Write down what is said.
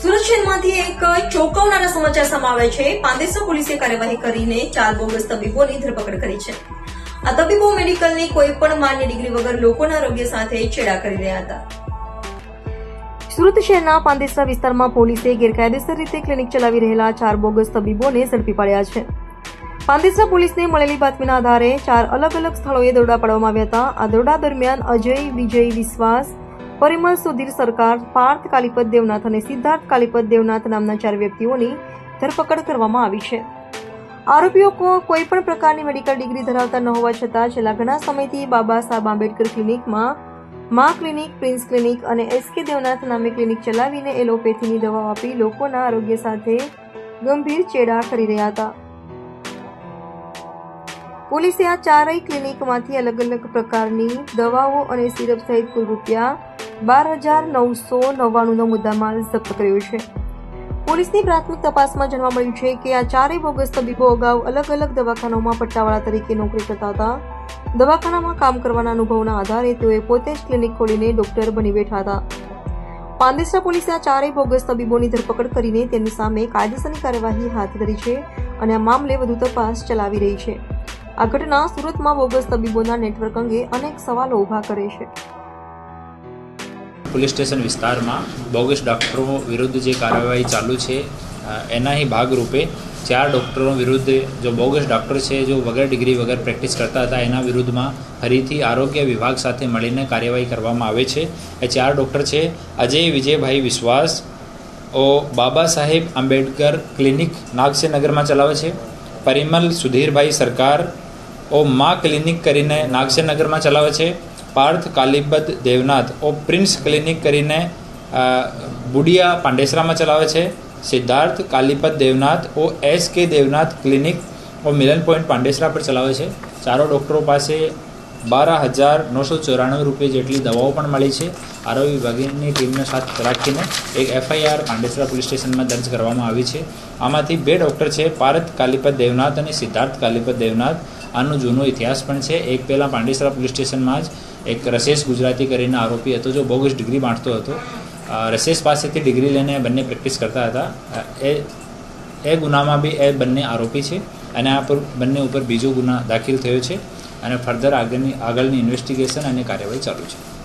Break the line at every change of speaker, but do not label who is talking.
સુરત શહેરમાંથી એક ચોંકાવનારા સમાચાર સમાવે છે. પાંદેસો પોલીસે કાર્યવાહી કરીને ચાર બોગસ તબીબોની ધરપકડ કરી છે. આ તબીબો મેડિકલની કોઈ પણ માન્ય ડિગ્રી વગર લોકોના આરોગ્ય સાથે છેડા કરી રહ્યા હતા. સુરત શહેરના પાંદેસરા વિસ્તારમાં પોલીસે ગેરકાયદેસર રીતે ક્લિનિક ચલાવી રહેલા ચાર બોગસ તબીબોને ઝડપી પાડ્યા છે. પાંદેસરા પોલીસને મળેલી બાતમીના આધારે ચાર અલગ અલગ સ્થળોએ દરોડા પાડવામાં આવ્યા હતા. આ દરોડા દરમિયાન અજય, વિજય વિશ્વાસ, પરિમલ સુધીર સરકાર, પાર્થ કાલિપત દેવનાથ અને સિદ્ધાર્થ કાલિપત દેવનાથ નામના ચાર વ્યક્તિઓની ધરપકડ કરવામાં આવી છે. આરોપીઓ કોઈ પણ પ્રકારની મેડિકલ ડિગ્રી ધરાવતા ન હોવા છતાં છેલ્લા ઘણા સમયથી બાબા સાહેબ આંબેડકર ક્લિનિકમાં મા ક્લિનિક, પ્રિન્સ ક્લિનિક અને એસકે દેવનાથ નામે ક્લિનિક ચલાવીને એલોપેથીની દવા આપી લોકોના આરોગ્ય સાથે ગંભીર ચેડા કરી રહ્યા હતા. પોલીસે આ ચારેય ક્લિનિકમાંથી અલગ અલગ પ્રકારની દવાઓ અને સિરપ સહિત કુલ રૂપિયા બાર હજાર નવસો નવ્વાણુંનો મુદ્દામાલ જપ્ત કર્યો છે. પોલીસની પ્રાથમિક તપાસમાં જાણવા મળ્યું છે કે આ ચારેય બોગસ તબીબો અગાઉ અલગ અલગ દવાખાનાઓમાં પટ્ટાવાળા તરીકે નોકરી કરતા હતા. દવાખાનામાં કામ કરવાના અનુભવના આધારે તેઓએ પોતે જ ક્લિનિક ખોલીને ડોક્ટર બની બેઠા હતા. પાંદેસરા પોલીસે આ ચારેય બોગસ તબીબોની ધરપકડ કરીને તેમની સામે કાયદેસરની કાર્યવાહી હાથ ધરી છે અને આ મામલે વધુ તપાસ ચલાવી રહી છે. આ ઘટના સુરતમાં બોગસ તબીબોના નેટવર્ક અંગે અનેક સવાલો ઊભા કરે છે.
પોલીસ સ્ટેશન વિસ્તારમાં બોગસ ડૉક્ટરો વિરુદ્ધ જે કાર્યવાહી ચાલુ છે એના ભાગરૂપે ચાર ડૉક્ટરો વિરુદ્ધ જો બોગસ ડૉક્ટર છે, જો વગર ડિગ્રી વગર પ્રેક્ટિસ કરતા હતા, એના વિરુદ્ધમાં ફરીથી આરોગ્ય વિભાગ સાથે મળીને કાર્યવાહી કરવામાં આવે છે. એ ચાર ડૉક્ટર છે, અજય વિજયભાઈ વિશ્વાસ, ઓ બાબા સાહેબ આંબેડકર ક્લિનિક નાગસેનગરમાં ચલાવે છે. પરિમલ સુધીરભાઈ સરકાર ઓ મા ક્લિનિક કરીને નાગસેનગરમાં ચલાવે છે. પાર્થ કાલિબદ દેવનાથ. ઓ પ્રિન્સ ક્લિનિક કરીને બુડિયા પાંડેસરામાં ચલાવે છે. સિદ્ધાર્થ કાલિપદ દેવનાથ. ઓ એસ કે દેવનાથ ક્લિનિક. ઓ મિલન પોઈન્ટ પાંડેસરા પર ચલાવે છે. ચારો ડૉક્ટરો પાસે બારા હજાર નવસો ચોરાણું રૂપિયા જેટલી દવાઓ પણ મળી છે. આરોગ્ય વિભાગની ટીમને સાથ રાખીને એક એફઆઈઆર પાંડેસરા પોલીસ સ્ટેશનમાં દર્જ કરવામાં આવી છે. આમાંથી બે ડૉક્ટર છે, પારથ કાલીપત દેવનાથ અને સિદ્ધાર્થ કાલિપદ દેવનાથ. આનો જૂનો ઇતિહાસ પણ છે. એક પહેલાં પાંડેસરા પોલીસ સ્ટેશનમાં જ એક રસેસ ગુજરાતી કરીને આરોપી હતો જો બોગસ ડિગ્રી બાંટતો હતો. અ, રસેશ પાસેથી ડિગ્રી લઈને બંને પ્રેક્ટિસ કરતા હતા. એ એ ગુનામાં બી એ બંને આરોપી છે અને આ પર બંને ઉપર બીજો ગુના દાખલ થયો છે અને ફર્ધર આગળની આગળની ઇન્વેસ્ટિગેશન અને કાર્યવાહી ચાલુ છે.